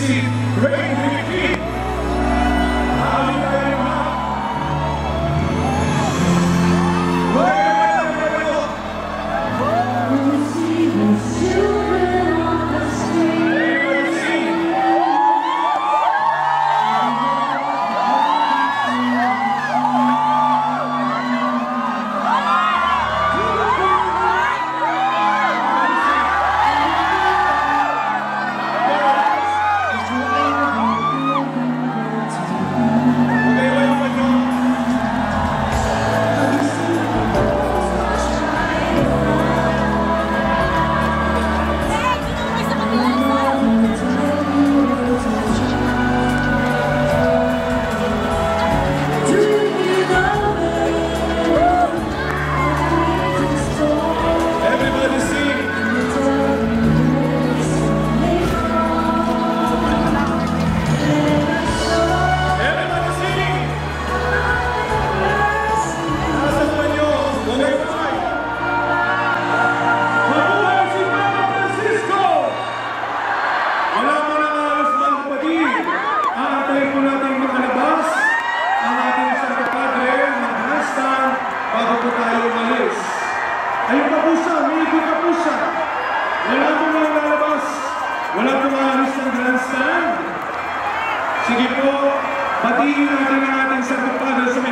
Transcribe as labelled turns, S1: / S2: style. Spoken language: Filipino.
S1: Gracie, Ray Ayun pa po siya, may ikot pa po siya. Wala po nang lalabas. Wala po maalis ng grandstand. Sige po, batiin natin ang ating Santo Padre sa pag-ikot